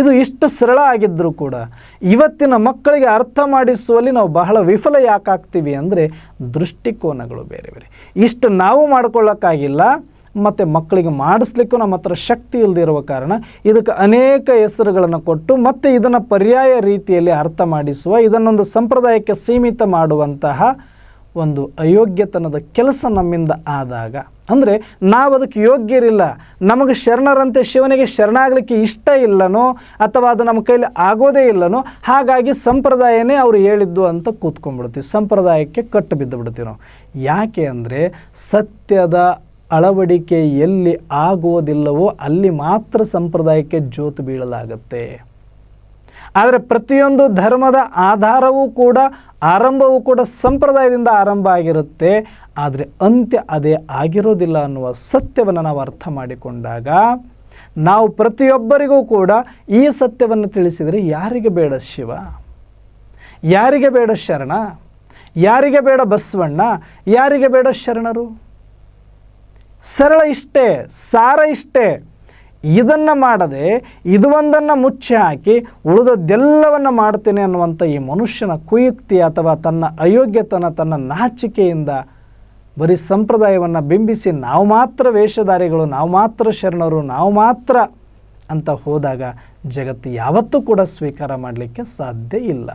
ಇದು ಇಷ್ಟು ಸರಳ ಆಗಿದ್ದರೂ ಕೂಡ ಇವತ್ತಿನ ಮಕ್ಕಳಿಗೆ ಅರ್ಥ ಮಾಡಿಸುವಲ್ಲಿ ನಾವು ಬಹಳ ವಿಫಲ ಯಾಕಾಗ್ತೀವಿ ಅಂದರೆ ದೃಷ್ಟಿಕೋನಗಳು ಬೇರೆ ಬೇರೆ. ಇಷ್ಟು ನಾವು ಮಾಡ್ಕೊಳ್ಳೋಕ್ಕಾಗಿಲ್ಲ, ಮತ್ತು ಮಕ್ಕಳಿಗೆ ಮಾಡಿಸ್ಲಿಕ್ಕೂ ನಮ್ಮ ಹತ್ರ ಶಕ್ತಿ ಇಲ್ಲದಿರುವ ಕಾರಣ ಇದಕ್ಕೆ ಅನೇಕ ಹೆಸರುಗಳನ್ನು ಕೊಟ್ಟು ಮತ್ತು ಇದನ್ನು ಪರ್ಯಾಯ ರೀತಿಯಲ್ಲಿ ಅರ್ಥ ಮಾಡಿಸುವ, ಇದನ್ನೊಂದು ಸಂಪ್ರದಾಯಕ್ಕೆ ಸೀಮಿತ ಮಾಡುವಂತಹ ಒಂದು ಅಯೋಗ್ಯತನದ ಕೆಲಸ ನಮ್ಮಿಂದ ಆದಾಗ, ಅಂದರೆ ನಾವು ಅದಕ್ಕೆ ಯೋಗ್ಯರಿಲ್ಲ, ನಮಗೆ ಶರಣರಂತೆ ಶಿವನಿಗೆ ಶರಣಾಗಲಿಕ್ಕೆ ಇಷ್ಟ ಇಲ್ಲನೋ, ಅಥವಾ ಅದು ನಮ್ಮ ಕೈಲಿ ಆಗೋದೇ ಇಲ್ಲನೋ, ಹಾಗಾಗಿ ಸಂಪ್ರದಾಯನೇ ಅವರು ಹೇಳಿದ್ದು ಅಂತ ಕೂತ್ಕೊಂಡ್ಬಿಡ್ತೀವಿ, ಸಂಪ್ರದಾಯಕ್ಕೆ ಕಟ್ಟು ಬಿದ್ದು ಬಿಡ್ತೀವಿ ನಾವು. ಯಾಕೆ ಅಂದರೆ ಸತ್ಯದ ಅಳವಡಿಕೆ ಎಲ್ಲಿ ಆಗೋದಿಲ್ಲವೋ ಅಲ್ಲಿ ಮಾತ್ರ ಸಂಪ್ರದಾಯಕ್ಕೆ ಜೋತು ಬೀಳಲಾಗತ್ತೆ. ಆದರೆ ಪ್ರತಿಯೊಂದು ಧರ್ಮದ ಆಧಾರವೂ ಕೂಡ ಆರಂಭವೂ ಕೂಡ ಸಂಪ್ರದಾಯದಿಂದ ಆರಂಭ ಆಗಿರುತ್ತೆ, ಆದರೆ ಅಂತ್ಯ ಅದೇ ಆಗಿರೋದಿಲ್ಲ ಅನ್ನುವ ಸತ್ಯವನ್ನು ನಾವು ಅರ್ಥ ಮಾಡಿಕೊಂಡಾಗ ನಾವು ಪ್ರತಿಯೊಬ್ಬರಿಗೂ ಕೂಡ ಈ ಸತ್ಯವನ್ನು ತಿಳಿಸಿದರೆ ಯಾರಿಗೆ ಬೇಡ ಶಿವ? ಯಾರಿಗೆ ಬೇಡ ಶರಣ? ಯಾರಿಗೆ ಬೇಡ ಬಸವಣ್ಣ? ಯಾರಿಗೆ ಬೇಡ ಶರಣರು? ಸರಳ ಇಷ್ಟೇ, ಸಾರ ಇಷ್ಟೇ. ಇದನ್ನು ಮಾಡದೆ ಇದು ಒಂದನ್ನು ಮುಚ್ಚಿ ಹಾಕಿ ಉಳಿದದ್ದೆಲ್ಲವನ್ನು ಮಾಡ್ತೇನೆ ಅನ್ನುವಂಥ ಈ ಮನುಷ್ಯನ ಕುಯುಕ್ತಿ ಅಥವಾ ತನ್ನ ಅಯೋಗ್ಯತನ, ತನ್ನ ನಾಚಿಕೆಯಿಂದ ಬರೀ ಸಂಪ್ರದಾಯವನ್ನು ಬಿಂಬಿಸಿ ನಾವು ಮಾತ್ರ ವೇಷಧಾರಿಗಳು, ನಾವು ಮಾತ್ರ ಶರಣರು, ನಾವು ಮಾತ್ರ ಅಂತ ಹೋದಾಗ ಜಗತ್ತು ಯಾವತ್ತೂ ಕೂಡ ಸ್ವೀಕಾರ ಮಾಡಲಿಕ್ಕೆ ಸಾಧ್ಯ ಇಲ್ಲ.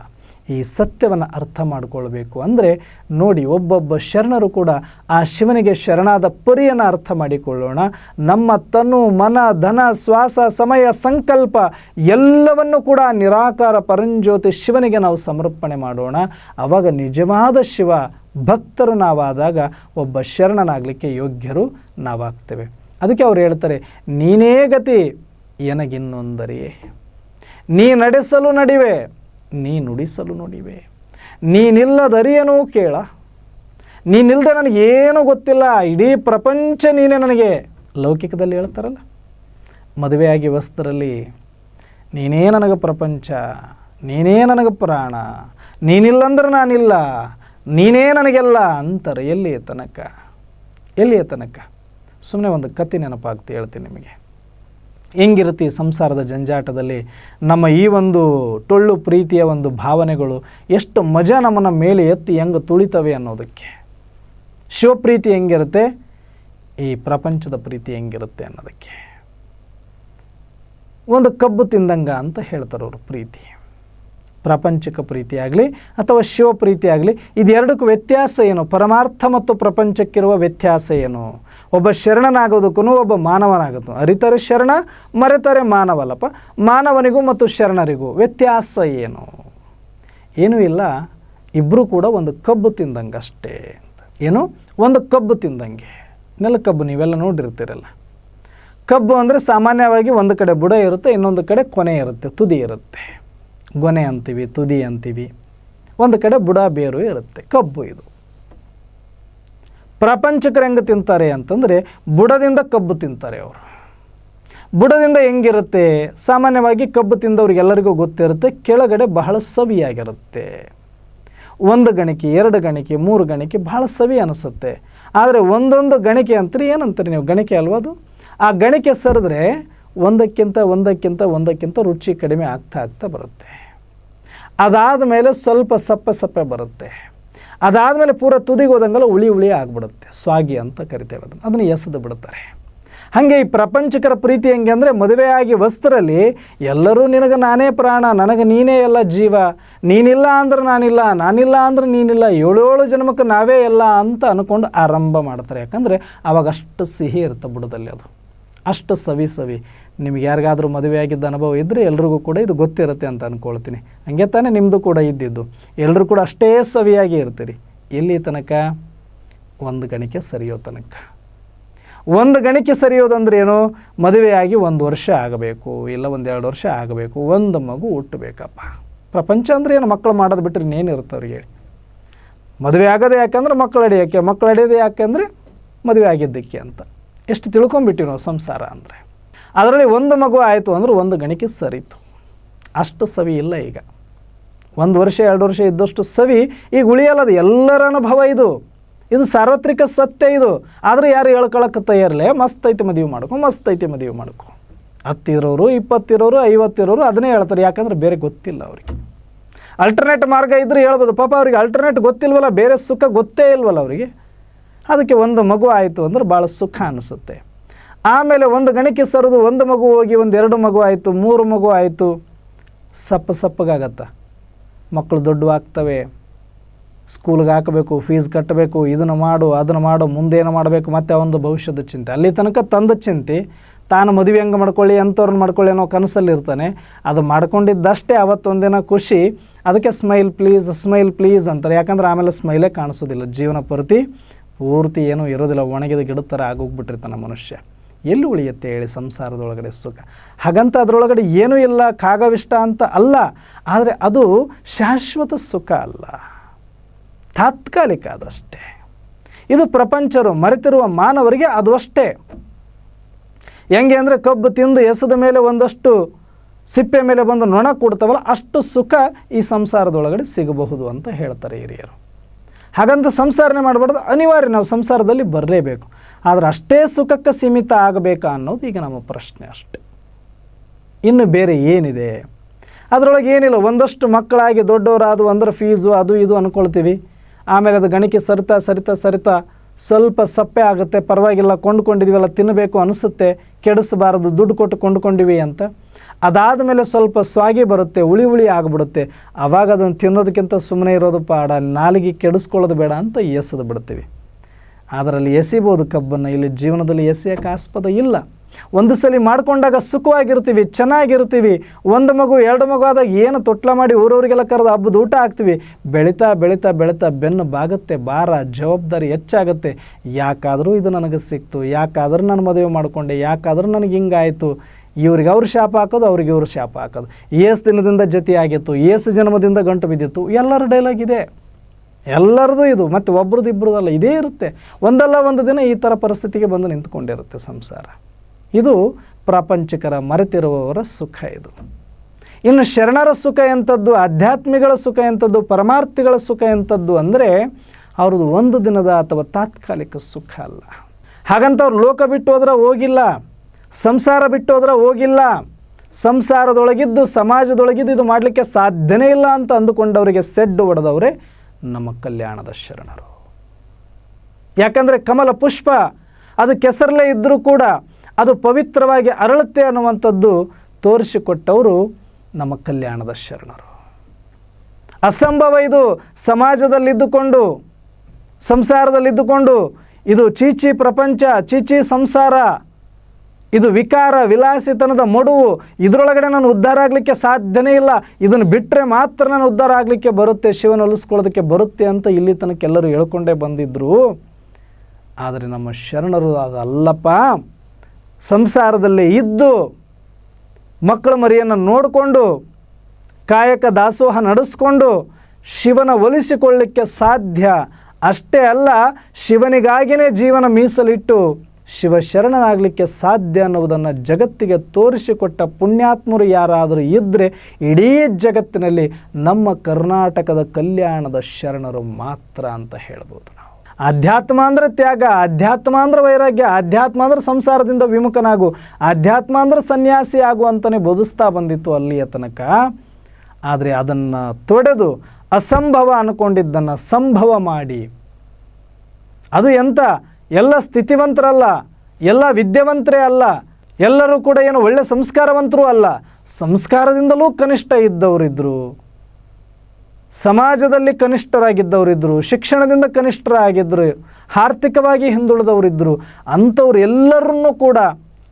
ಈ ಸತ್ಯವನ್ನು ಅರ್ಥ ಮಾಡಿಕೊಳ್ಬೇಕು. ಅಂದರೆ ನೋಡಿ, ಒಬ್ಬೊಬ್ಬ ಶರಣರು ಕೂಡ ಆ ಶಿವನಿಗೆ ಶರಣಾದ ಪರಿಯನ್ನು ಅರ್ಥ ಮಾಡಿಕೊಳ್ಳೋಣ. ನಮ್ಮ ತನು, ಮನ, ಧನ, ಶ್ವಾಸ, ಸಮಯ, ಸಂಕಲ್ಪ ಎಲ್ಲವನ್ನು ಕೂಡ ನಿರಾಕಾರ ಪರಂಜ್ಯೋತಿ ಶಿವನಿಗೆ ನಾವು ಸಮರ್ಪಣೆ ಮಾಡೋಣ. ಆವಾಗ ನಿಜವಾದ ಶಿವ ಭಕ್ತರು ನಾವಾದಾಗ ಒಬ್ಬ ಶರಣನಾಗಲಿಕ್ಕೆ ಯೋಗ್ಯರು ನಾವಾಗ್ತೇವೆ. ಅದಕ್ಕೆ ಅವ್ರು ಹೇಳ್ತಾರೆ, ನೀನೇ ಗತಿ, ಎನಗಿನ್ನೊಂದರಿಯೇ. ನೀ ನಡೆಸಲು ನಡಿವೆ. ನೀ ನುಡಿಸಲು ನುಡಿವೆ. ನೀನಿಲ್ಲದರಿಯನೂ ಕೇಳ. ನೀನಿಲ್ಲದೆ ನನಗೇನೂ ಗೊತ್ತಿಲ್ಲ. ಇಡೀ ಪ್ರಪಂಚ ನೀನೇ ನನಗೆ. ಲೌಕಿಕದಲ್ಲಿ ಹೇಳ್ತಾರಲ್ಲ? ಮದುವೆಯಾಗಿ ವಸ್ತರಲ್ಲಿ ನೀನೇ ನನಗೆ ಪ್ರಪಂಚ, ನೀನೇ ನನಗೆ ಪ್ರಾಣ, ನೀನಿಲ್ಲಂದ್ರೆ ನಾನಿಲ್ಲ, ನೀನೇ ನನಗೆಲ್ಲ ಅಂತಾರೆ. ಎಲ್ಲಿಯ ತನಕ? ಎಲ್ಲಿಯ ತನಕ? ಸುಮ್ಮನೆ ಒಂದು ಕತೆ ನೆನಪಾಗ್ತಿ ಹೇಳ್ತೀನಿ ನಿಮಗೆ. ಹೆಂಗಿರುತ್ತೆ ಈ ಸಂಸಾರದ ಜಂಜಾಟದಲ್ಲಿ? ನಮ್ಮ ಈ ಒಂದು ಟೊಳ್ಳು ಪ್ರೀತಿಯ ಒಂದು ಭಾವನೆಗಳು ಎಷ್ಟು ಮಜಾ ನಮ್ಮನ್ನು ಮೇಲೆ ಎತ್ತಿ ಹೆಂಗೆ ತುಳಿತವೆ ಅನ್ನೋದಕ್ಕೆ. ಶಿವಪ್ರೀತಿ ಹೆಂಗಿರುತ್ತೆ? ಈ ಪ್ರಪಂಚದ ಪ್ರೀತಿ ಹೆಂಗಿರುತ್ತೆ ಅನ್ನೋದಕ್ಕೆ. ಒಂದು ಕಬ್ಬು ತಿಂದಂಗ ಅಂತ ಹೇಳ್ತಾರೆ ಅವರು ಪ್ರೀತಿ. ಪ್ರಾಪಂಚಿಕ ಪ್ರೀತಿಯಾಗಲಿ ಅಥವಾ ಶಿವ ಪ್ರೀತಿ ಆಗಲಿ, ಇದೆರಡಕ್ಕೂ ವ್ಯತ್ಯಾಸ ಏನು? ಪರಮಾರ್ಥ ಮತ್ತು ಪ್ರಪಂಚಕ್ಕಿರುವ ವ್ಯತ್ಯಾಸ ಏನು? ಒಬ್ಬ ಶರಣನಾಗೋದಕ್ಕೂ ಒಬ್ಬ ಮಾನವನಾಗುತ್ತ ಅರಿತರೆ ಶರಣ, ಮರೆತರೆ ಮಾನವಲ್ಲಪ್ಪ. ಮಾನವನಿಗೂ ಮತ್ತು ಶರಣರಿಗೂ ವ್ಯತ್ಯಾಸ ಏನು? ಏನೂ ಇಲ್ಲ. ಇಬ್ಬರೂ ಕೂಡ ಒಂದು ಕಬ್ಬು ತಿಂದಂಗೆ ಅಷ್ಟೇ ಅಂತ. ಏನು? ಒಂದು ಕಬ್ಬು ತಿಂದಂಗೆ. ನೆಲ ಕಬ್ಬು ನೀವೆಲ್ಲ ನೋಡಿರ್ತೀರಲ್ಲ. ಕಬ್ಬು ಅಂದರೆ ಸಾಮಾನ್ಯವಾಗಿ ಒಂದು ಕಡೆ ಬುಡ ಇರುತ್ತೆ, ಇನ್ನೊಂದು ಕಡೆ ಕೊನೆ ಇರುತ್ತೆ, ತುದಿ ಇರುತ್ತೆ. ಗೊನೆ ಅಂತೀವಿ, ತುದಿ ಅಂತೀವಿ. ಒಂದು ಕಡೆ ಬುಡ ಬೇರು ಇರುತ್ತೆ, ಕಬ್ಬು ಇದು. ಪ್ರಪಂಚಕರು ಹೆಂಗೆ ತಿಂತಾರೆ ಅಂತಂದರೆ ಬುಡದಿಂದ ಕಬ್ಬು ತಿಂತಾರೆ ಅವರು. ಬುಡದಿಂದ ಹೆಂಗಿರುತ್ತೆ? ಸಾಮಾನ್ಯವಾಗಿ ಕಬ್ಬು ತಿಂದವ್ರಿಗೆಲ್ಲರಿಗೂ ಗೊತ್ತಿರುತ್ತೆ, ಕೆಳಗಡೆ ಬಹಳ ಸವಿಯಾಗಿರುತ್ತೆ. ಒಂದು ಗಣಿಕೆ, ಎರಡು ಗಣಿಕೆ, ಮೂರು ಗಣಿಕೆ ಬಹಳ ಸವಿ ಅನಿಸುತ್ತೆ. ಆದರೆ ಒಂದೊಂದು ಗಣಿಕೆ ಅಂತೀರಿ ಏನಂತೀರಿ ನೀವು? ಗಣಿಕೆ ಅಲ್ವಾ ಅದು? ಆ ಗಣಿಕೆ ಸರಿದ್ರೆ ಒಂದಕ್ಕಿಂತ ಒಂದಕ್ಕಿಂತ ಒಂದಕ್ಕಿಂತ ರುಚಿ ಕಡಿಮೆ ಆಗ್ತಾ ಆಗ್ತಾ ಬರುತ್ತೆ. ಅದಾದ ಮೇಲೆ ಸ್ವಲ್ಪ ಸಪ್ಪೆ ಸಪ್ಪೆ ಬರುತ್ತೆ. ಅದಾದಮೇಲೆ ಪೂರ ತುದಿಗೆ ಹೋದಂಗೆಲ್ಲ ಉಳಿ ಉಳಿ ಆಗಿಬಿಡುತ್ತೆ. ಸ್ವಾಗಿ ಅಂತ ಕರಿತೇವೆ ಅದನ್ನು. ಅದನ್ನು ಎಸೆದು ಬಿಡುತ್ತಾರೆ. ಹಾಗೆ ಈ ಪ್ರಪಂಚಕರ ಪ್ರೀತಿ ಹೆಂಗೆ ಅಂದರೆ ಮದುವೆಯಾಗಿ ವಸ್ತ್ರಲ್ಲಿ ಎಲ್ಲರೂ ನಿನಗೆ ನಾನೇ ಪ್ರಾಣ, ನನಗೆ ನೀನೇ ಎಲ್ಲ ಜೀವ, ನೀನಿಲ್ಲ ಅಂದ್ರೆ ನಾನಿಲ್ಲ ನಾನಿಲ್ಲ ಅಂದ್ರೆ ನೀನಿಲ್ಲ, ಏಳೇಳು ಜನ್ಮಕ್ಕೆ ನಾವೇ ಎಲ್ಲ ಅಂತ ಅಂದ್ಕೊಂಡು ಆರಂಭ ಮಾಡ್ತಾರೆ. ಯಾಕಂದರೆ ಅವಾಗ ಅಷ್ಟು ಸಿಹಿ ಇರುತ್ತೆ ಬುಡದಲ್ಲಿ ಅದು. ಅಷ್ಟು ಸವಿ ಸವಿ ನಿಮ್ಗೆ ಯಾರಿಗಾದರೂ ಮದುವೆ ಆಗಿದ್ದ ಅನುಭವ ಇದ್ದರೆ ಎಲ್ರಿಗೂ ಕೂಡ ಇದು ಗೊತ್ತಿರುತ್ತೆ ಅಂತ ಅಂದ್ಕೊಳ್ತೀನಿ ಹಂಗೆ ತಾನೇ ನಿಮ್ಮದು ಕೂಡ ಇದ್ದಿದ್ದು. ಎಲ್ಲರೂ ಕೂಡ ಅಷ್ಟೇ ಸವಿಯಾಗಿ ಇರ್ತೀರಿ. ಎಲ್ಲಿ ತನಕ? ಒಂದು ಗಣಿಕೆ ಸರಿಯೋ ತನಕ. ಒಂದು ಗಣಿಕೆ ಸರಿಯೋದಂದ್ರೆ ಏನು? ಮದುವೆಯಾಗಿ ಒಂದು ವರ್ಷ ಆಗಬೇಕು, ಇಲ್ಲ ಒಂದೆರಡು ವರ್ಷ ಆಗಬೇಕು, ಒಂದು ಮಗು ಹುಟ್ಟಬೇಕಪ್ಪ. ಪ್ರಪಂಚ ಅಂದರೆ ಏನು? ಮಕ್ಕಳು ಮಾಡೋದು ಬಿಟ್ಟರೆ ಇನ್ನೇನಿರುತ್ತೆ ಅವ್ರಿಗೆ ಹೇಳಿ. ಮದುವೆ ಆಗೋದು ಯಾಕಂದ್ರೆ ಮಕ್ಕಳು ಹಡಿಯೋಕ್ಕೆ ಮಕ್ಕಳು ಹಡಿಯೋದು ಯಾಕೆಂದರೆ ಮದುವೆ ಆಗಿದ್ದಕ್ಕೆ ಅಂತ. ಎಷ್ಟು ತಿಳ್ಕೊಂಬಿಟ್ಟಿವಿ ನಾವು ಸಂಸಾರ ಅಂದರೆ. ಅದರಲ್ಲಿ ಒಂದು ಮಗು ಆಯಿತು ಅಂದ್ರೆ ಒಂದು ಗಣಿಕೆ ಸರಿತು ಅಷ್ಟು ಸವಿ ಇಲ್ಲ ಈಗ. ಒಂದು ವರ್ಷ, ಎರಡು ವರ್ಷ ಇದ್ದಷ್ಟು ಸವಿ ಈಗ ಉಳಿಯಲ್ಲದು ಎಲ್ಲರ ಅನುಭವ ಇದು. ಇದು ಸಾರ್ವತ್ರಿಕ ಸತ್ಯ ಇದು. ಆದರೆ ಯಾರು ಹೇಳ್ಕೊಳಕ್ಕೆ ತಯಾರಿಲ್ಲ. ಮಸ್ತ್ ಐತಿ ಮದುವೆ ಮಾಡ್ಕೊ, ಮಸ್ತ್ ಐತಿ ಮದುವೆ ಮಾಡ್ಕೊ. ಹತ್ತಿರೋರು, ಇಪ್ಪತ್ತಿರೋರು, ಐವತ್ತಿರೋರು ಅದನ್ನೇ ಹೇಳ್ತಾರೆ. ಯಾಕಂದ್ರೆ ಬೇರೆ ಗೊತ್ತಿಲ್ಲ ಅವರಿಗೆ. ಅಲ್ಟರ್ನೇಟ್ ಮಾರ್ಗ ಇದ್ದರೆ ಹೇಳ್ಬೋದು. ಪಾಪ ಅವ್ರಿಗೆ ಅಲ್ಟರ್ನೇಟ್ ಗೊತ್ತಿಲ್ವಲ್ಲ, ಬೇರೆ ಸುಖ ಗೊತ್ತೇ ಇಲ್ವಲ್ಲ ಅವರಿಗೆ. ಅದಕ್ಕೆ ಒಂದು ಮಗು ಆಯಿತು ಅಂದ್ರೆ ಭಾಳ ಸುಖ ಅನಿಸುತ್ತೆ. ಆಮೇಲೆ ಒಂದು ಗಣಿಕೆ ಸರಿದು, ಒಂದು ಮಗು ಹೋಗಿ ಒಂದು ಎರಡು ಮಗು ಆಯಿತು, ಮೂರು ಮಗು ಆಯಿತು. ಸಪ್ಪ ಸಪ್ಪಗಾಗತ್ತೆ. ಮಕ್ಕಳು ದೊಡ್ಡವಾಗ್ತವೆ. ಸ್ಕೂಲ್ಗೆ ಹಾಕಬೇಕು, ಫೀಸ್ ಕಟ್ಟಬೇಕು, ಇದನ್ನು ಮಾಡು, ಅದನ್ನು ಮಾಡು, ಮುಂದೇನು ಮಾಡಬೇಕು, ಮತ್ತು ಒಂದು ಭವಿಷ್ಯದ ಚಿಂತೆ. ಅಲ್ಲಿ ತನಕ ತಂದ ಚಿಂತೆ, ತಾನು ಮದುವೆ ಹೆಂಗೆ ಮಾಡ್ಕೊಳ್ಳಿ, ಅಂಥವ್ರನ್ನ ಮಾಡ್ಕೊಳ್ಳಿ ಅನ್ನೋ ಕನಸಲ್ಲಿರ್ತಾನೆ. ಅದು ಮಾಡ್ಕೊಂಡಿದ್ದಷ್ಟೇ ಅವತ್ತೊಂದಿನ ಖುಷಿ. ಅದಕ್ಕೆ ಸ್ಮೈಲ್ ಪ್ಲೀಸ್ ಸ್ಮೈಲ್ ಪ್ಲೀಸ್ ಅಂತಾರೆ. ಯಾಕಂದ್ರೆ ಆಮೇಲೆ ಸ್ಮೈಲೇ ಕಾಣಿಸೋದಿಲ್ಲ. ಜೀವನ ಪೂರ್ತಿ ಪೂರ್ತಿ ಏನೂ ಇರೋದಿಲ್ಲ. ಒಣಗಿದ ಗಿಡದ ಥರ ಆಗೋಗ್ಬಿಟ್ಟಿರ್ತಾನೆ ಮನುಷ್ಯ. ಎಲ್ಲಿ ಉಳಿಯುತ್ತೆ ಹೇಳಿ ಸಂಸಾರದೊಳಗಡೆ ಸುಖ? ಹಾಗಂತ ಅದರೊಳಗಡೆ ಏನೂ ಇಲ್ಲ, ಕಾಗವಿಷ್ಟ ಅಂತ ಅಲ್ಲ, ಆದರೆ ಅದು ಶಾಶ್ವತ ಸುಖ ಅಲ್ಲ. ತಾತ್ಕಾಲಿಕ ಅದಷ್ಟೇ. ಇದು ಪ್ರಪಂಚರು ಮರೆತಿರುವ ಮಾನವರಿಗೆ ಅದು ಅಷ್ಟೇ. ಹೆಂಗೆ ಅಂದರೆ ಕಬ್ಬು ತಿಂದು ಎಸದ ಮೇಲೆ ಒಂದಷ್ಟು ಸಿಪ್ಪೆ ಮೇಲೆ ಬಂದು ನೊಣ ಕೊಡ್ತಾವಲ್ಲ, ಅಷ್ಟು ಸುಖ ಈ ಸಂಸಾರದೊಳಗಡೆ ಸಿಗಬಹುದು ಅಂತ ಹೇಳ್ತಾರೆ ಹಿರಿಯರು. ಹಾಗಂತ ಸಂಸಾರನೆ ಮಾಡಬಾರ್ದು. ಅನಿವಾರ್ಯ ನಾವು ಸಂಸಾರದಲ್ಲಿ ಬರಲೇಬೇಕು. ಆದರೆ ಅಷ್ಟೇ ಸುಖಕ್ಕೆ ಸೀಮಿತ ಆಗಬೇಕಾ ಅನ್ನೋದು ಈಗ ನಮ್ಮ ಪ್ರಶ್ನೆ ಅಷ್ಟೆ. ಇನ್ನು ಬೇರೆ ಏನಿದೆ? ಅದರೊಳಗೆ ಏನಿಲ್ಲ. ಒಂದಷ್ಟು ಮಕ್ಕಳಾಗಿ ದೊಡ್ಡವರಾದವು ಅಂದ್ರೆ ಫೀಸು ಅದು ಇದು ಅಂದ್ಕೊಳ್ತೀವಿ ಆಮೇಲೆ ಅದು ಗಣಿಕೆ ಸರಿತಾ ಸರಿತಾ ಸರಿತಾ ಸ್ವಲ್ಪ ಸಪ್ಪೆ ಆಗುತ್ತೆ. ಪರವಾಗಿಲ್ಲ ಕೊಂಡ್ಕೊಂಡಿದ್ದೀವಲ್ಲ ತಿನ್ನಬೇಕು ಅನಿಸುತ್ತೆ. ಕೆಡಿಸಬಾರದು, ದುಡ್ಡು ಕೊಟ್ಟು ಕೊಂಡ್ಕೊಂಡಿವಿ ಅಂತ. ಅದಾದ ಮೇಲೆ ಸ್ವಲ್ಪ ಸ್ವಾಗಿ ಬರುತ್ತೆ ಉಳಿ ಉಳಿ ಆಗಿಬಿಡುತ್ತೆ. ಆವಾಗ ಅದನ್ನು ತಿನ್ನೋದಕ್ಕಿಂತ ಸುಮ್ಮನೆ ಇರೋದು ಪಾಡ ನಾಲಿಗೆ ಕೆಡಿಸ್ಕೊಳ್ಳೋದು ಬೇಡ ಅಂತ ಎಸೆದು ಬಿಡ್ತೀವಿ. ಅದರಲ್ಲಿ ಎಸಿಬೋದು ಕಬ್ಬನ್ನು, ಇಲ್ಲಿ ಜೀವನದಲ್ಲಿ ಎಸೆಯೋಕೆ ಆಸ್ಪದ ಇಲ್ಲ. ಒಂದು ಸಲ ಮಾಡಿಕೊಂಡಾಗ ಸುಖವಾಗಿರ್ತೀವಿ, ಚೆನ್ನಾಗಿರ್ತೀವಿ. ಒಂದು ಮಗು, ಎರಡು ಮಗು ಆದಾಗ ಏನು ತೊಟ್ಲ ಮಾಡಿ ಊರವರಿಗೆಲ್ಲ ಕರೆದು ಹಬ್ಬದ ಊಟ ಹಾಕ್ತೀವಿ. ಬೆಳೀತಾ ಬೆಳೀತಾ ಬೆಳೀತಾ ಬೆನ್ನು ಬಾಗುತ್ತೆ, ಭಾರ, ಜವಾಬ್ದಾರಿ ಹೆಚ್ಚಾಗುತ್ತೆ. ಯಾಕಾದರೂ ಇದು ನನಗೆ ಸಿಕ್ತು, ಯಾಕಾದರೂ ನಾನು ಮದುವೆ ಮಾಡಿಕೊಂಡೆ, ಯಾಕಾದರೂ ನನಗೆ ಹಿಂಗಾಯಿತು. ಇವ್ರಿಗೆ ಅವ್ರು ಶಾಪ ಹಾಕೋದು, ಅವ್ರಿಗೆ ಇವ್ರು ಶಾಪ ಹಾಕೋದು. ಏಸ್ ದಿನದಿಂದ ಜತಿ ಆಗಿತ್ತು, ಏಸು ಜನ್ಮದಿಂದ ಗಂಟು ಬಿದ್ದಿತ್ತು, ಎಲ್ಲರ ಡೈಲಾಗ್ ಇದೆ. ಎಲ್ಲರದು ಇದು, ಮತ್ತು ಒಬ್ರದ್ದು ಇಬ್ಬರದಲ್ಲ ಇದೇ ಇರುತ್ತೆ. ಒಂದಲ್ಲ ಒಂದು ದಿನ ಈ ಥರ ಪರಿಸ್ಥಿತಿಗೆ ಬಂದು ನಿಂತ್ಕೊಂಡಿರುತ್ತೆ ಸಂಸಾರ. ಇದು ಪ್ರಾಪಂಚಿಕರ ಮರೆತಿರುವವರ ಸುಖ ಇದು. ಇನ್ನು ಶರಣರ ಸುಖ ಎಂಥದ್ದು, ಆಧ್ಯಾತ್ಮಿಗಳ ಸುಖ ಎಂಥದ್ದು, ಪರಮಾರ್ಥಿಗಳ ಸುಖ ಎಂಥದ್ದು ಅಂದರೆ ಅವ್ರದ್ದು ಒಂದು ದಿನದ ಅಥವಾ ತಾತ್ಕಾಲಿಕ ಸುಖ ಅಲ್ಲ. ಹಾಗಂತ ಅವ್ರು ಲೋಕ ಬಿಟ್ಟು ಹೋದ್ರೆ ಹೋಗಿಲ್ಲ. ಸಂಸಾರ ಬಿಟ್ಟು ಹೋದ್ರೆ ಹೋಗಿಲ್ಲ. ಸಂಸಾರದೊಳಗಿದ್ದು, ಸಮಾಜದೊಳಗಿದ್ದು ಇದು ಮಾಡಲಿಕ್ಕೆ ಸಾಧ್ಯನೇ ಇಲ್ಲ ಅಂತ ಅಂದುಕೊಂಡವರಿಗೆ ಸೆಡ್ಡು ಹೊಡೆದವರೇ ನಮ್ಮ ಕಲ್ಯಾಣದ ಶರಣರು. ಯಾಕಂದರೆ ಕಮಲ ಪುಷ್ಪ, ಅದು ಕೆಸರಲ್ಲೇ ಇದ್ದರೂ ಕೂಡ ಅದು ಪವಿತ್ರವಾಗಿ ಅರಳುತ್ತೆ ಅನ್ನುವಂಥದ್ದು ತೋರಿಸಿಕೊಟ್ಟವರು ನಮ್ಮ ಕಲ್ಯಾಣದ ಶರಣರು. ಅಸಂಭವ ಇದು ಸಮಾಜದಲ್ಲಿದ್ದುಕೊಂಡು, ಸಂಸಾರದಲ್ಲಿದ್ದುಕೊಂಡು, ಇದು ಚೀಚಿ ಪ್ರಪಂಚ, ಚೀಚಿ ಸಂಸಾರ ಇದು ವಿಕಾರ, ವಿಲಾಸಿತನದ ಮಡುವು. ಇದರೊಳಗಡೆ ನಾನು ಉದ್ಧಾರ ಆಗಲಿಕ್ಕೆ ಸಾಧ್ಯನೇ ಇಲ್ಲ. ಇದನ್ನು ಬಿಟ್ಟರೆ ಮಾತ್ರ ನಾನು ಉದ್ಧಾರ ಆಗಲಿಕ್ಕೆ ಬರುತ್ತೆ, ಶಿವನ ಒಲಿಸ್ಕೊಳ್ಳೋದಕ್ಕೆ ಬರುತ್ತೆ ಅಂತ ಇಲ್ಲಿ ತನಕ ಎಲ್ಲರೂ ಹೇಳ್ಕೊಂಡೇ ಬಂದಿದ್ದರು ಆದರೆ ನಮ್ಮ ಶರಣರು ಅದಲ್ಲಪ್ಪ ಸಂಸಾರದಲ್ಲಿ ಇದ್ದು ಮಕ್ಕಳ ಮರಿಯನ್ನು ನೋಡಿಕೊಂಡು, ಕಾಯಕ ದಾಸೋಹ ನಡೆಸ್ಕೊಂಡು ಶಿವನ ಒಲಿಸಿಕೊಳ್ಳಿಕ್ಕೆ ಸಾಧ್ಯ. ಅಷ್ಟೇ ಅಲ್ಲ ಶಿವನಿಗಾಗಿಯೇ ಜೀವನ ಮೀಸಲಿಟ್ಟು ಶಿವ ಶರಣನಾಗಲಿಕ್ಕೆ ಸಾಧ್ಯ ಅನ್ನುವುದನ್ನು ಜಗತ್ತಿಗೆ ತೋರಿಸಿಕೊಟ್ಟ ಪುಣ್ಯಾತ್ಮರು ಯಾರಾದರೂ ಇದ್ದರೆ ಇಡೀ ಜಗತ್ತಿನಲ್ಲಿ ನಮ್ಮ ಕರ್ನಾಟಕದ ಕಲ್ಯಾಣದ ಶರಣರು ಮಾತ್ರ ಅಂತ ಹೇಳ್ಬೋದು ನಾವು. ಅಧ್ಯಾತ್ಮ ಅಂದರೆ ತ್ಯಾಗ ಅಧ್ಯಾತ್ಮ ಅಂದ್ರೆ ವೈರಾಗ್ಯ ಅಧ್ಯಾತ್ಮ ಅಂದರೆ ಸಂಸಾರದಿಂದ ವಿಮುಖನಾಗು ಅಧ್ಯಾತ್ಮ ಅಂದ್ರೆ ಸನ್ಯಾಸಿ ಆಗು ಅಂತಲೇ ಬೋಧಿಸ್ತಾ ಬಂದಿತ್ತು ಅಲ್ಲಿಯ ತನಕ. ಆದರೆ ಅದನ್ನು ತೊಡೆದು ಅಸಂಭವ ಅಂದ್ಕೊಂಡಿದ್ದನ್ನು ಸಂಭವ ಮಾಡಿ. ಅದು ಎಂಥ ಎಲ್ಲ ಸ್ಥಿತಿವಂತರಲ್ಲ, ಎಲ್ಲ ವಿದ್ಯಾವಂತರೇ ಅಲ್ಲ, ಎಲ್ಲರೂ ಕೂಡ ಏನು ಒಳ್ಳೆ ಸಂಸ್ಕಾರವಂತರೂ ಅಲ್ಲ, ಸಂಸ್ಕಾರದಿಂದಲೂ ಕನಿಷ್ಠ ಇದ್ದವರಿದ್ದರು ಸಮಾಜದಲ್ಲಿ ಕನಿಷ್ಠರಾಗಿದ್ದವರಿದ್ದರು ಶಿಕ್ಷಣದಿಂದ ಕನಿಷ್ಠರಾಗಿದ್ದರು ಆರ್ಥಿಕವಾಗಿ ಹಿಂದುಳಿದವರಿದ್ದರು ಅಂಥವ್ರು ಎಲ್ಲರನ್ನೂ ಕೂಡ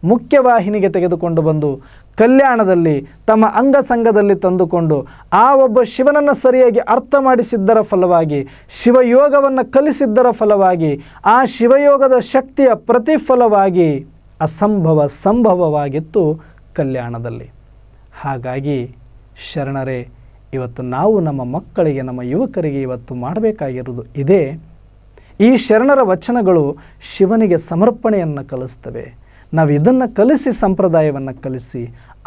ಮುಖ್ಯವಾಹಿನಿಗೆ ತೆಗೆದುಕೊಂಡು ಬಂದು ಕಲ್ಯಾಣದಲ್ಲಿ ತಮ್ಮ ಅಂಗಸಂಗದಲ್ಲಿ ತಂದುಕೊಂಡು ಆ ಒಬ್ಬ ಶಿವನನ್ನು ಸರಿಯಾಗಿ ಅರ್ಥ ಮಾಡಿಸಿದ್ದರ ಫಲವಾಗಿ, ಶಿವಯೋಗವನ್ನು ಕಲಿಸಿದ್ದರ ಫಲವಾಗಿ, ಆ ಶಿವಯೋಗದ ಶಕ್ತಿಯ ಪ್ರತಿಫಲವಾಗಿ ಅಸಂಭವ ಸಂಭವವಾಗಿತ್ತು ಕಲ್ಯಾಣದಲ್ಲಿ. ಹಾಗಾಗಿ ಶರಣರೇ, ಇವತ್ತು ನಾವು ನಮ್ಮ ಮಕ್ಕಳಿಗೆ, ನಮ್ಮ ಯುವಕರಿಗೆ ಇವತ್ತು ಮಾಡಬೇಕಾಗಿರುವುದು ಇದೇ. ಈ ಶರಣರ ವಚನಗಳು ಶಿವನಿಗೆ ಸಮರ್ಪಣೆಯನ್ನು ಕಲಿಸ್ತವೆ. ನಾವು ಇದನ್ನು ಕಲಿಸಿ ಸಂಪ್ರದಾಯವನ್ನು ಕಲಿಸಿ,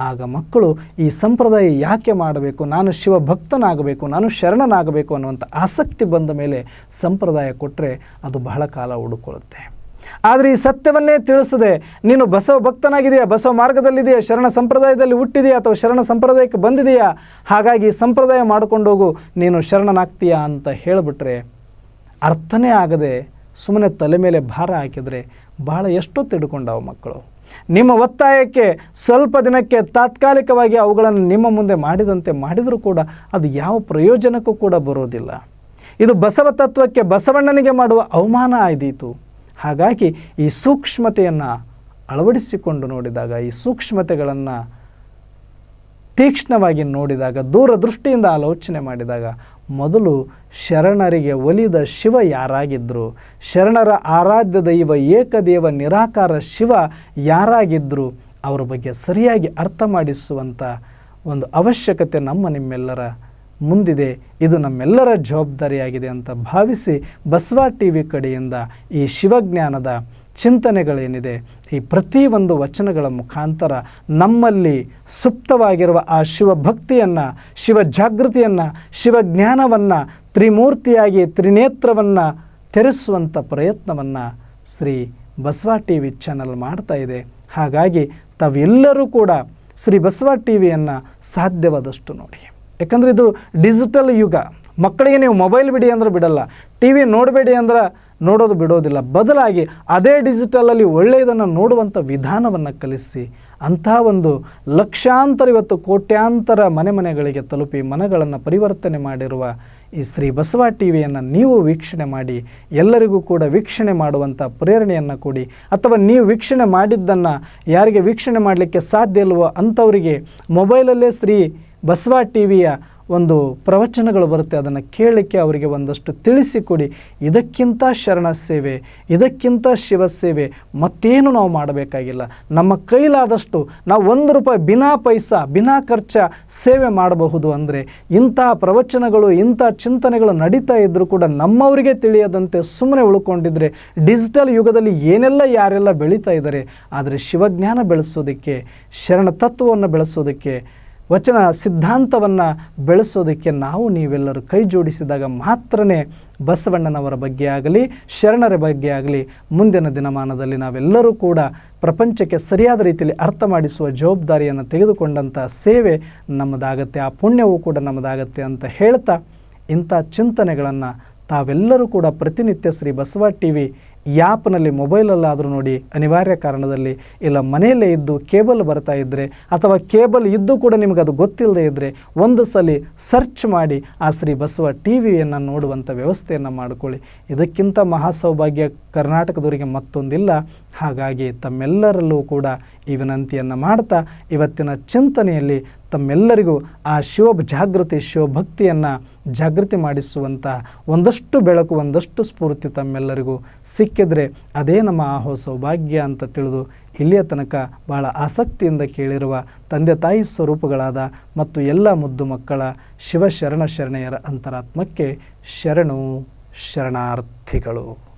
ಆಗ ಮಕ್ಕಳು ಈ ಸಂಪ್ರದಾಯ ಯಾಕೆ ಮಾಡಬೇಕು, ನಾನು ಶಿವ ಭಕ್ತನಾಗಬೇಕು ನಾನು ಶರಣನಾಗಬೇಕು ಅನ್ನುವಂಥ ಆಸಕ್ತಿ ಬಂದ ಮೇಲೆ ಸಂಪ್ರದಾಯ ಕೊಟ್ಟರೆ ಅದು ಬಹಳ ಕಾಲ ಉಡುಕೊಳ್ಳುತ್ತೆ ಆದರೆ ಈ ಸತ್ಯವನ್ನೇ ತಿಳಿಸದೆ, ನೀನು ಬಸವ ಭಕ್ತನಾಗಿದೆಯಾ ಬಸವ ಮಾರ್ಗದಲ್ಲಿದೆಯಾ ಶರಣ ಸಂಪ್ರದಾಯದಲ್ಲಿ ಹುಟ್ಟಿದೆಯಾ ಅಥವಾ ಶರಣ ಸಂಪ್ರದಾಯಕ್ಕೆ ಬಂದಿದೆಯಾ ಹಾಗಾಗಿ ಸಂಪ್ರದಾಯ ಮಾಡಿಕೊಂಡೋಗು ನೀನು ಶರಣನಾಗ್ತೀಯಾ ಅಂತ ಹೇಳಿಬಿಟ್ರೆ ಅರ್ಥನೇ ಆಗದೆ ಸುಮ್ಮನೆ ತಲೆ ಮೇಲೆ ಭಾರ ಹಾಕಿದರೆ ಬಹಳ ಎಷ್ಟೊತ್ತು ಹಿಡ್ಕೊಂಡವು ಮಕ್ಕಳು? ನಿಮ್ಮ ಒತ್ತಾಯಕ್ಕೆ ಸ್ವಲ್ಪ ದಿನಕ್ಕೆ ತಾತ್ಕಾಲಿಕವಾಗಿ ಅವುಗಳನ್ನು ನಿಮ್ಮ ಮುಂದೆ ಮಾಡಿದಂತೆ ಮಾಡಿದರೂ ಕೂಡ ಅದು ಯಾವ ಪ್ರಯೋಜನಕ್ಕೂ ಕೂಡ ಬರೋದಿಲ್ಲ. ಇದು ಬಸವ ತತ್ವಕ್ಕೆ ಬಸವಣ್ಣನಿಗೆ ಮಾಡುವ ಅವಮಾನ ಆಯ್ದೀತು ಹಾಗಾಗಿ ಈ ಸೂಕ್ಷ್ಮತೆಯನ್ನು ಅಳವಡಿಸಿಕೊಂಡು ನೋಡಿದಾಗ, ಈ ಸೂಕ್ಷ್ಮತೆಗಳನ್ನು ತೀಕ್ಷ್ಣವಾಗಿ ನೋಡಿದಾಗ, ದೂರದೃಷ್ಟಿಯಿಂದ ಆಲೋಚನೆ ಮಾಡಿದಾಗ ಮೊದಲು ಶರಣರಿಗೆ ಒಲಿದ ಶಿವ ಯಾರಾಗಿದ್ದರು? ಶರಣರ ಆರಾಧ್ಯ ದೈವ ಏಕದೇವ ನಿರಾಕಾರ ಶಿವ ಯಾರಾಗಿದ್ದರು? ಅವರ ಬಗ್ಗೆ ಸರಿಯಾಗಿ ಅರ್ಥ ಮಾಡಿಸುವಂಥ ಒಂದು ಅವಶ್ಯಕತೆ ನಮ್ಮ ನಿಮ್ಮೆಲ್ಲರ ಮುಂದಿದೆ. ಇದು ನಮ್ಮೆಲ್ಲರ ಜವಾಬ್ದಾರಿಯಾಗಿದೆ ಅಂತ ಭಾವಿಸಿ ಬಸವ ಟಿ ವಿ ಕಡೆಯಿಂದ ಈ ಶಿವಜ್ಞಾನದ ಚಿಂತನೆಗಳೇನಿದೆ, ಈ ಪ್ರತಿಯೊಂದು ವಚನಗಳ ಮುಖಾಂತರ ನಮ್ಮಲ್ಲಿ ಸುಪ್ತವಾಗಿರುವ ಆ ಶಿವಭಕ್ತಿಯನ್ನು ಶಿವ ಜಾಗೃತಿಯನ್ನು ಶಿವಜ್ಞಾನವನ್ನು, ತ್ರಿಮೂರ್ತಿಯಾಗಿ ತ್ರಿನೇತ್ರವನ್ನು ತೆರೆಸುವಂಥ ಪ್ರಯತ್ನವನ್ನು Shri Basava T V channel ಮಾಡ್ತಾ ಇದೆ. ಹಾಗಾಗಿ ತಾವೆಲ್ಲರೂ ಕೂಡ ಶ್ರೀ ಬಸವ ಟಿ ವಿಯನ್ನು ಸಾಧ್ಯವಾದಷ್ಟು ನೋಡಿ. ಯಾಕಂದರೆ ಇದು ಡಿಜಿಟಲ್ ಯುಗ. ಮಕ್ಕಳಿಗೆ ನೀವು ಮೊಬೈಲ್ ಬಿಡಿ ಅಂದ್ರೆ ಬಿಡಲ್ಲ. ಟಿ ವಿ ನೋಡಬೇಡಿ ಅಂದ್ರೆ ನೋಡೋದು ಬಿಡೋದಿಲ್ಲ. ಬದಲಾಗಿ ಅದೇ ಡಿಜಿಟಲಲ್ಲಿ ಒಳ್ಳೆಯದನ್ನು ನೋಡುವಂಥ ವಿಧಾನವನ್ನು ಕಲಿಸಿ ಅಂತಹ ಒಂದು ಲಕ್ಷಾಂತರ ಇವತ್ತು ಕೋಟ್ಯಾಂತರ ಮನೆ ಮನೆಗಳಿಗೆ ತಲುಪಿ ಮನಗಳನ್ನು ಪರಿವರ್ತನೆ ಮಾಡಿರುವ ಈ ಶ್ರೀ ಬಸವ ಟಿ ವಿಯನ್ನು ನೀವು ವೀಕ್ಷಣೆ ಮಾಡಿ, ಎಲ್ಲರಿಗೂ ಕೂಡ ವೀಕ್ಷಣೆ ಮಾಡುವಂಥ ಪ್ರೇರಣೆಯನ್ನು ಕೊಡಿ, ಅಥವಾ ನೀವು ವೀಕ್ಷಣೆ ಮಾಡಿದ್ದನ್ನು ಯಾರಿಗೆ ವೀಕ್ಷಣೆ ಮಾಡಲಿಕ್ಕೆ ಸಾಧ್ಯ ಇಲ್ವೋ ಅಂಥವರಿಗೆ ಮೊಬೈಲಲ್ಲೇ ಶ್ರೀ ಬಸವ ಟಿ ವಿಯ ಒಂದು ಪ್ರವಚನಗಳು ಬರುತ್ತೆ, ಅದನ್ನು ಕೇಳಲಿಕ್ಕೆ ಅವರಿಗೆ ಒಂದಷ್ಟು ತಿಳಿಸಿಕೊಡಿ ಇದಕ್ಕಿಂತ ಶರಣ ಸೇವೆ, ಇದಕ್ಕಿಂತ ಶಿವ ಸೇವೆ, ಮತ್ತೇನು ನಾವು ಮಾಡಬೇಕಾಗಿಲ್ಲ. ನಮ್ಮ ಕೈಲಾದಷ್ಟು ನಾವು ಒಂದು ರೂಪಾಯಿ ಬಿನಾ ಪೈಸ, ಬಿನಾ ಖರ್ಚ ಸೇವೆ ಮಾಡಬಹುದು ಅಂದರೆ ಇಂತಹ ಪ್ರವಚನಗಳು, ಇಂಥ ಚಿಂತನೆಗಳು ನಡೀತಾ ಇದ್ದರೂ ಕೂಡ ನಮ್ಮವರಿಗೆ ತಿಳಿಯದಂತೆ ಸುಮ್ಮನೆ ಉಳ್ಕೊಂಡಿದ್ರೆ, ಡಿಜಿಟಲ್ ಯುಗದಲ್ಲಿ ಏನೆಲ್ಲ ಯಾರೆಲ್ಲ ಬೆಳೀತಾ ಇದ್ದಾರೆ, ಆದರೆ ಶಿವಜ್ಞಾನ ಬೆಳೆಸೋದಕ್ಕೆ, ಶರಣ ತತ್ವವನ್ನು ಬೆಳೆಸೋದಕ್ಕೆ ವಚನ ಸಿದ್ಧಾಂತವನ್ನು ಬೆಳೆಸೋದಕ್ಕೆ ನಾವು ನೀವೆಲ್ಲರೂ ಕೈ ಜೋಡಿಸಿದಾಗ ಮಾತ್ರನೇ ಬಸವಣ್ಣನವರ ಬಗ್ಗೆ ಆಗಲಿ, ಶರಣರ ಬಗ್ಗೆ ಆಗಲಿ, ಮುಂದಿನ ದಿನಮಾನದಲ್ಲಿ ನಾವೆಲ್ಲರೂ ಕೂಡ ಪ್ರಪಂಚಕ್ಕೆ ಸರಿಯಾದ ರೀತಿಯಲ್ಲಿ ಅರ್ಥ ಮಾಡಿಸುವ ಜವಾಬ್ದಾರಿಯನ್ನು ತೆಗೆದುಕೊಂಡಂಥ ಸೇವೆ ನಮ್ಮದಾಗತ್ತೆ, ಆ ಪುಣ್ಯವೂ ಕೂಡ ನಮ್ಮದಾಗತ್ತೆ ಅಂತ ಹೇಳ್ತಾ ಇಂಥ ಚಿಂತನೆಗಳನ್ನು ತಾವೆಲ್ಲರೂ ಕೂಡ ಪ್ರತಿನಿತ್ಯ ಶ್ರೀ ಬಸವ ಟಿ ವಿ ಯಾಪ್ನಲ್ಲಿ ಮೊಬೈಲಲ್ಲಾದರೂ ನೋಡಿ, ಅನಿವಾರ್ಯ ಕಾರಣದಲ್ಲಿ ಇಲ್ಲ, ಮನೆಯಲ್ಲೇ ಇದ್ದು ಕೇಬಲ್ ಬರ್ತಾ ಇದ್ದರೆ ಅಥವಾ ಕೇಬಲ್ ಇದ್ದು ಕೂಡ ನಿಮಗೆ ಅದು ಗೊತ್ತಿಲ್ಲದೆ ಇದ್ದರೆ ಒಂದು ಸಲ ಸರ್ಚ್ ಮಾಡಿ, ಆ ಶ್ರೀ ಬಸವ ಟಿ ವಿಯನ್ನು ನೋಡುವಂಥ ವ್ಯವಸ್ಥೆಯನ್ನು ಮಾಡಿಕೊಳ್ಳಿ. ಇದಕ್ಕಿಂತ ಮಹಾಸೌಭಾಗ್ಯ ಕರ್ನಾಟಕದವರಿಗೆ ಮತ್ತೊಂದಿಲ್ಲ. ಹಾಗಾಗಿ ತಮ್ಮೆಲ್ಲರಲ್ಲೂ ಕೂಡ ಈ ವಿನಂತಿಯನ್ನು ಮಾಡ್ತಾ, ಇವತ್ತಿನ ಚಿಂತನೆಯಲ್ಲಿ ತಮ್ಮೆಲ್ಲರಿಗೂ ಆ ಶಿವ ಜಾಗೃತಿ ಶಿವಭಕ್ತಿಯನ್ನು ಜಾಗೃತಿ ಮಾಡಿಸುವಂಥ ಒಂದಷ್ಟು ಬೆಳಕು, ಒಂದಷ್ಟು ಸ್ಫೂರ್ತಿ ತಮ್ಮೆಲ್ಲರಿಗೂ ಸಿಕ್ಕಿದ್ರೆ ಅದೇ ನಮ್ಮ ಆಹೋ ಸೌಭಾಗ್ಯ ಅಂತ ತಿಳಿದು ಇಲ್ಲಿಯ ತನಕ ಬಹಳ ಆಸಕ್ತಿಯಿಂದ ಕೇಳಿರುವ ತಂದೆ ತಾಯಿ ಸ್ವರೂಪಗಳಾದ ಮತ್ತು ಎಲ್ಲ ಮುದ್ದು ಮಕ್ಕಳ ಶಿವಶರಣ ಶರಣೆಯರ ಅಂತರಾತ್ಮಕ್ಕೆ ಶರಣು ಶರಣಾರ್ಥಿಗಳು.